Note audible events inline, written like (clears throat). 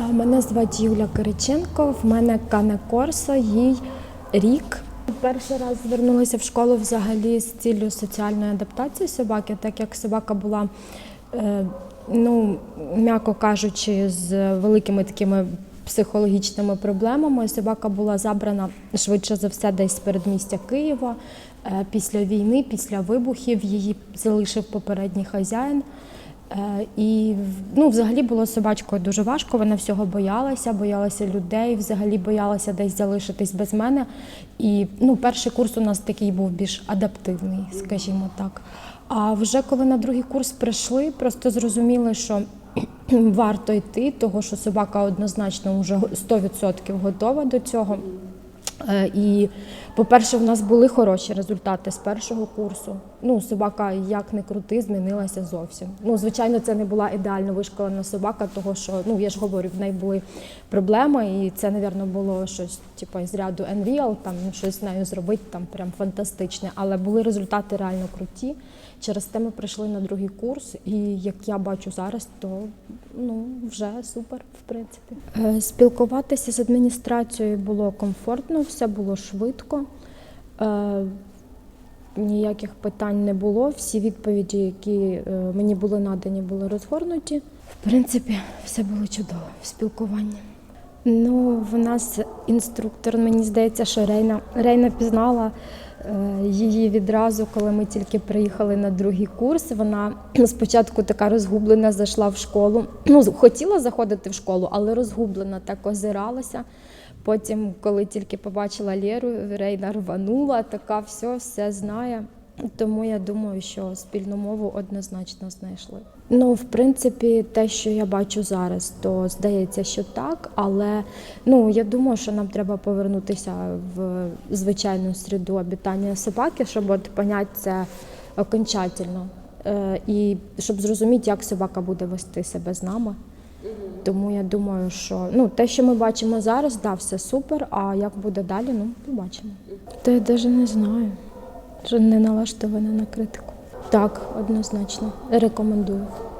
Мене звати Юля Кириченко, в мене кане Корсо, їй рік. Перший раз звернулася в школу взагалі з ціллю соціальної адаптації собаки, так як собака була, е, ну, м'яко кажучи, з великими такими психологічними проблемами. Собака була забрана швидше за все десь з передмістя Києва. Е, Після війни, після вибухів її залишив попередній хазяїн. Е, І ну, взагалі було з собачкою дуже важко. Вона всього боялася, боялася людей, взагалі боялася десь залишитись без мене. І ну, перший курс у нас такий був більш адаптивний, скажімо так. А вже коли на другий курс прийшли, просто зрозуміли, що (clears throat) варто йти, того що собака однозначно вже 100% готова до цього. Е, І, по-перше, в нас були хороші результати з першого курсу. Ну, собака, як не крути, змінилася зовсім. Ну, звичайно, це не була ідеально вишколена собака, того що, ну, я ж говорю, в неї були проблеми, і це, мабуть, було щось, типу, із ряду Unreal, там ну, щось з нею зробити, там прям фантастичне. Але були результати реально круті. Через те ми прийшли на другий курс, і як я бачу зараз, то ну вже супер, в принципі. Е, Спілкуватися з адміністрацією було комфортно, все було швидко. Е, Ніяких питань не було. Всі відповіді, які е, мені були надані, були розгорнуті. В принципі, все було чудово в спілкуванні. Ну, в нас інструктор, мені здається, що Рейна, Рейна пізнала е, її відразу, коли ми тільки приїхали на другий курс. Вона спочатку така розгублена зайшла в школу. Ну, хотіла заходити в школу, але розгублена так озиралася. Потім, коли тільки побачила Лєру, Рейна рванула, така все, все знає. Тому я думаю, що спільну мову однозначно знайшли. Ну, в принципі, те, що я бачу зараз, то здається, що так. Але ну я думаю, що нам треба повернутися в звичайну середу обітання собаки, щоб от поняти це окончательно. Е, і щоб зрозуміти, як собака буде вести себе з нами. Тому я думаю, що ну, те, що ми бачимо зараз, да, все супер. А як буде далі, ну побачимо. Та я навіть не знаю. Не налаштована на критику. Так, однозначно. Рекомендую.